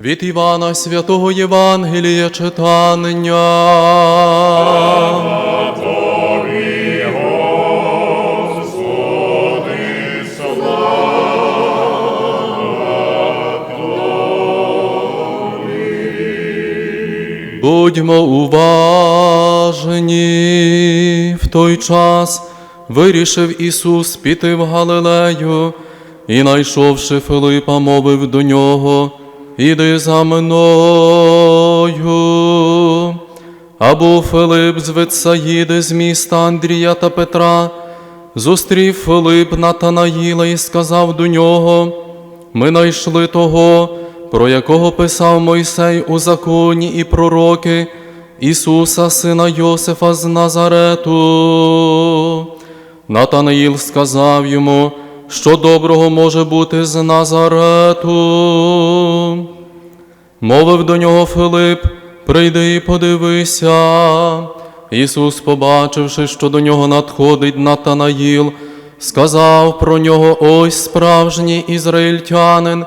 Від Івана Святого Євангелія читання. Будьмо уважні. В той час вирішив Ісус піти в Галилею і, найшовши Филипа, мовив до нього, іди за мною. А був Филип з Витсаїди, з міста Андрія та Петра, зустрів Филип Натанаїла і сказав до нього, ми найшли того, про якого писав Мойсей у законі і пророки, Ісуса, сина Йосифа з Назарету. Натанаїл сказав йому, що доброго може бути з Назарету. Мовив до нього Филип, прийди і подивися. Ісус, побачивши, що до нього надходить Натанаїл, сказав про нього ось справжній ізраїльтянин,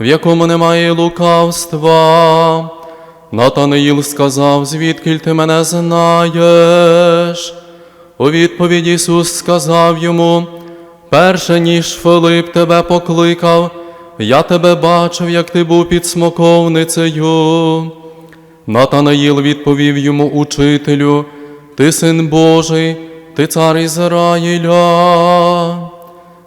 в якому немає лукавства. Натанаїл сказав, звідки ти мене знаєш? У відповідь Ісус сказав йому, перше ніж Филип тебе покликав, я тебе бачив, як ти був під смоковницею. Натанаїл відповів йому учителю, ти син Божий, ти цар Ізраїля.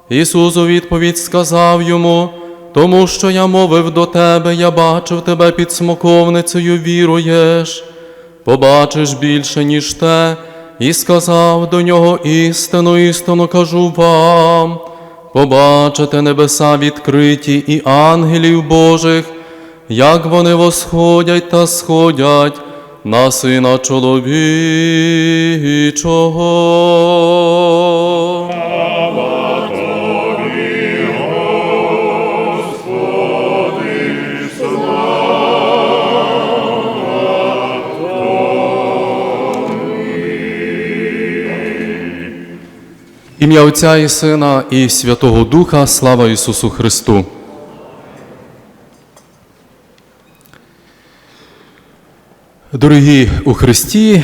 Ісус у відповідь сказав йому, тому що я мовив до тебе, я бачив тебе під смоковницею, віруєш, побачиш більше, ніж те, і сказав до нього істину, істину кажу вам. Побачите небеса відкриті і ангелів Божих, як вони восходять та сходять на сина чоловічого. Ім'я Отця і Сина і Святого Духа, слава Ісусу Христу. Дорогі у Христі,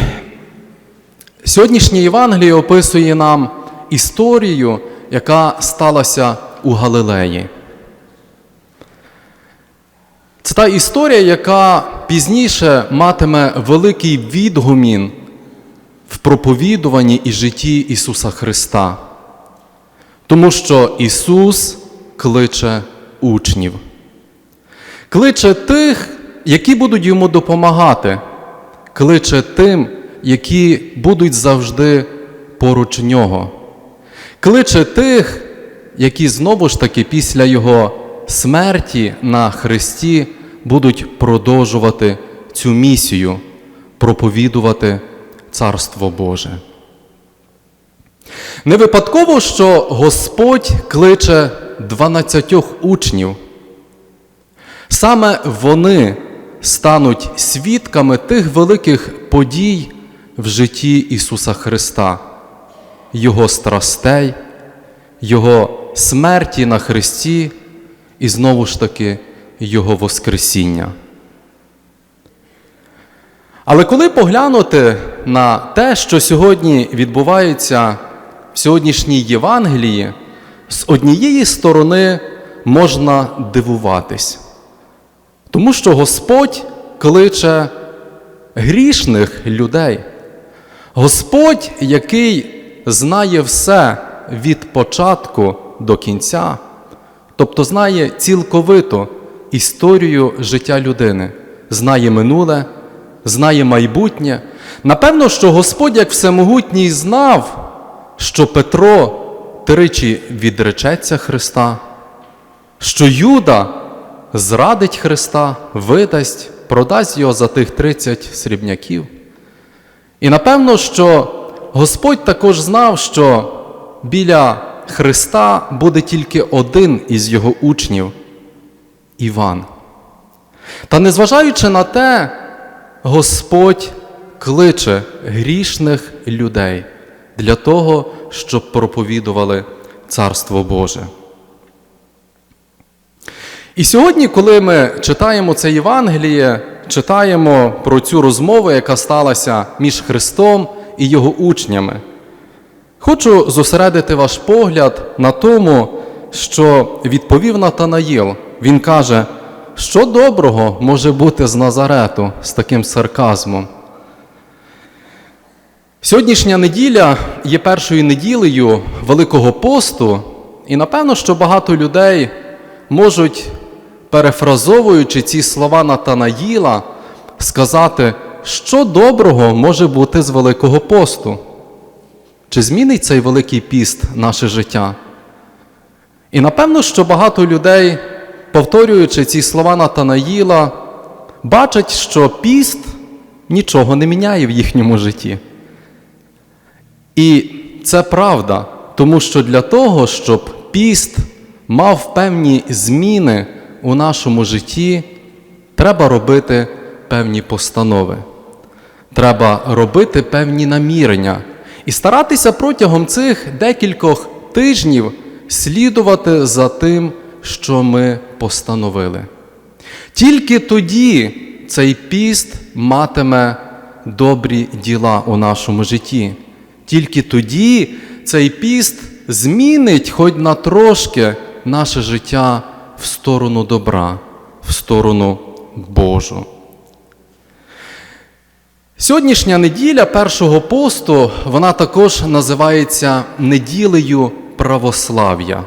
сьогоднішнє Євангеліє описує нам історію, яка сталася у Галилеї. Це та історія, яка пізніше матиме великий відгумін в проповідуванні і житті Ісуса Христа. Тому що Ісус кличе учнів, кличе тих, які будуть йому допомагати, кличе тим, які будуть завжди поруч нього, кличе тих, які знову ж таки після Його смерті на Христі будуть продовжувати цю місію, проповідувати Царство Боже. Не випадково, що Господь кличе 12 учнів. Саме вони стануть свідками тих великих подій в житті Ісуса Христа, Його страстей, Його смерті на Христі і знову ж таки Його Воскресіння. Але коли поглянути на те, що сьогодні відбувається в сьогоднішній Євангелії, з однієї сторони можна дивуватись, тому що Господь кличе грішних людей. Господь, який знає все від початку до кінця, тобто знає цілковито історію життя людини, знає минуле знає майбутнє. Напевно, що Господь, як всемогутній, знав, що Петро тричі відречеться Христа, що Юда зрадить Христа, видасть, продасть його за тих 30 срібняків. І напевно, що Господь також знав, що біля Христа буде тільки один із його учнів Іван. Та незважаючи на те, Господь кличе грішних людей для того, щоб проповідували Царство Боже. І сьогодні, коли ми читаємо це Євангеліє, читаємо про цю розмову, яка сталася між Христом і його учнями, хочу зосередити ваш погляд на тому, що відповів Натанаїл. Він каже, що доброго може бути з Назарету з таким сарказмом. Сьогоднішня неділя є першою неділею Великого посту, і напевно, що багато людей можуть, перефразовуючи ці слова Натанаїла, сказати, що доброго може бути з Великого посту. Чи змінить цей Великий піст наше життя? І напевно, що багато людей, повторюючи ці слова Натанаїла, бачать, що піст нічого не міняє в їхньому житті. І це правда, тому що для того, щоб піст мав певні зміни у нашому житті, треба робити певні постанови. Треба робити певні намірення і старатися протягом цих декількох тижнів слідувати за тим, що ми постановили. Тільки тоді цей піст матиме добрі діла у нашому житті. Тільки тоді цей піст змінить хоч на трошки наше життя в сторону добра, в сторону Божу. Сьогоднішня неділя першого посту, вона також називається неділею православ'я.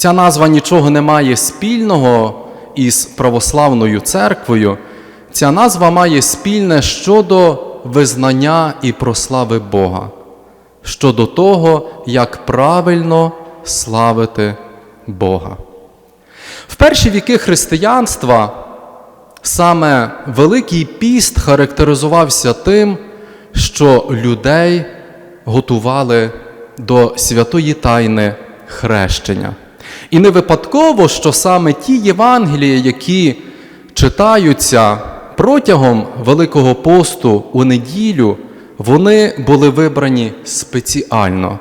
Ця назва нічого не має спільного із православною церквою. Ця назва має спільне щодо визнання і прослави Бога, щодо того, як правильно славити Бога. В перші віки християнства саме Великий піст характеризувався тим, що людей готували до святої тайни хрещення. І не випадково, що саме ті Євангелії, які читаються протягом Великого посту у неділю, вони були вибрані спеціально,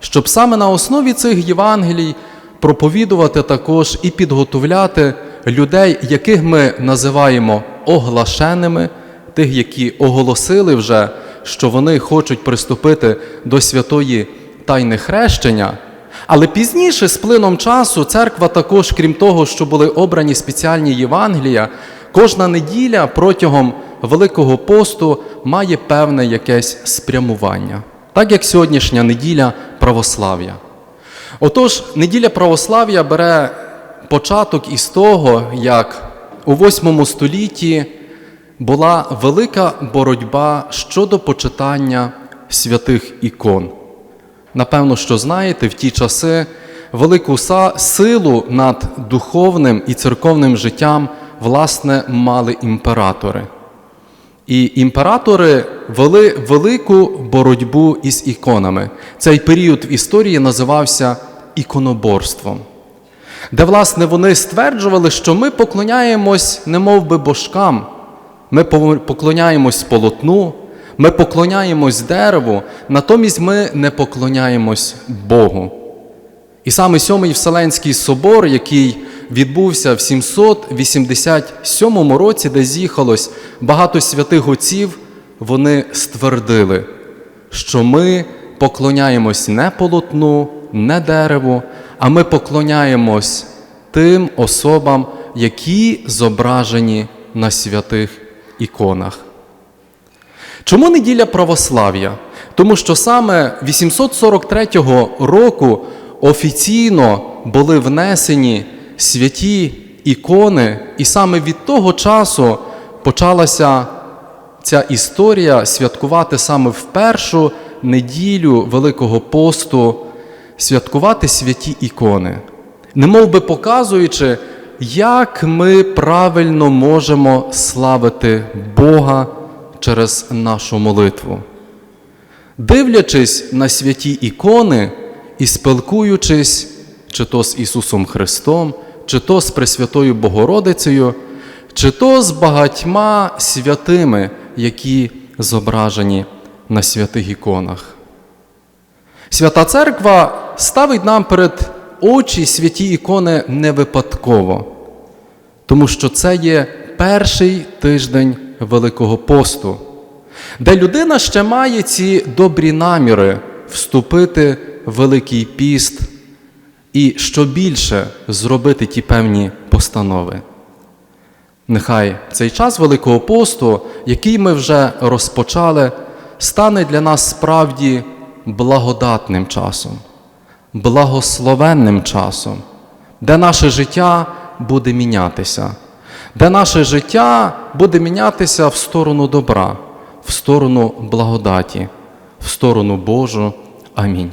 щоб саме на основі цих Євангелій проповідувати також і підготовляти людей, яких ми називаємо оглашеними, тих, які оголосили вже, що вони хочуть приступити до святої тайни хрещення. Але пізніше, з плином часу, церква також, крім того, що були обрані спеціальні Євангелія, кожна неділя протягом Великого посту має певне якесь спрямування, так як сьогоднішня неділя православ'я. Отож, неділя православ'я бере початок із того, як у VIII столітті була велика боротьба щодо почитання святих ікон. Напевно, що знаєте, в ті часи велику силу над духовним і церковним життям власне мали імператори. І імператори вели велику боротьбу із іконами. Цей період в історії називався іконоборством, де, власне, вони стверджували, що ми поклоняємось не мов би божкам, ми поклоняємось полотну, ми поклоняємось дереву, натомість ми не поклоняємось Богу. І саме Сьомий Вселенський собор, який відбувся в 787 році, де з'їхалось багато святих отців, вони ствердили, що ми поклоняємось не полотну, не дереву, а ми поклоняємось тим особам, які зображені на святих іконах. Чому неділя православ'я? Тому що саме 843 року офіційно були внесені святі ікони, і саме від того часу почалася ця історія святкувати саме в першу неділю Великого посту, святкувати святі ікони, немов би показуючи, як ми правильно можемо славити Бога через нашу молитву. Дивлячись на святі ікони і спілкуючись, чи то з Ісусом Христом, чи то з Пресвятою Богородицею, чи то з багатьма святими, які зображені на святих іконах. Свята Церква ставить нам перед очі святі ікони не випадково, тому що це є перший тиждень Великого посту, де людина ще має ці добрі наміри вступити в Великий піст і що більше зробити ті певні постанови. Нехай цей час Великого посту, який ми вже розпочали, стане для нас справді благодатним часом, благословенним часом, де наше життя буде мінятися, де наше життя буде мінятися в сторону добра, в сторону благодаті, в сторону Божу. Амінь.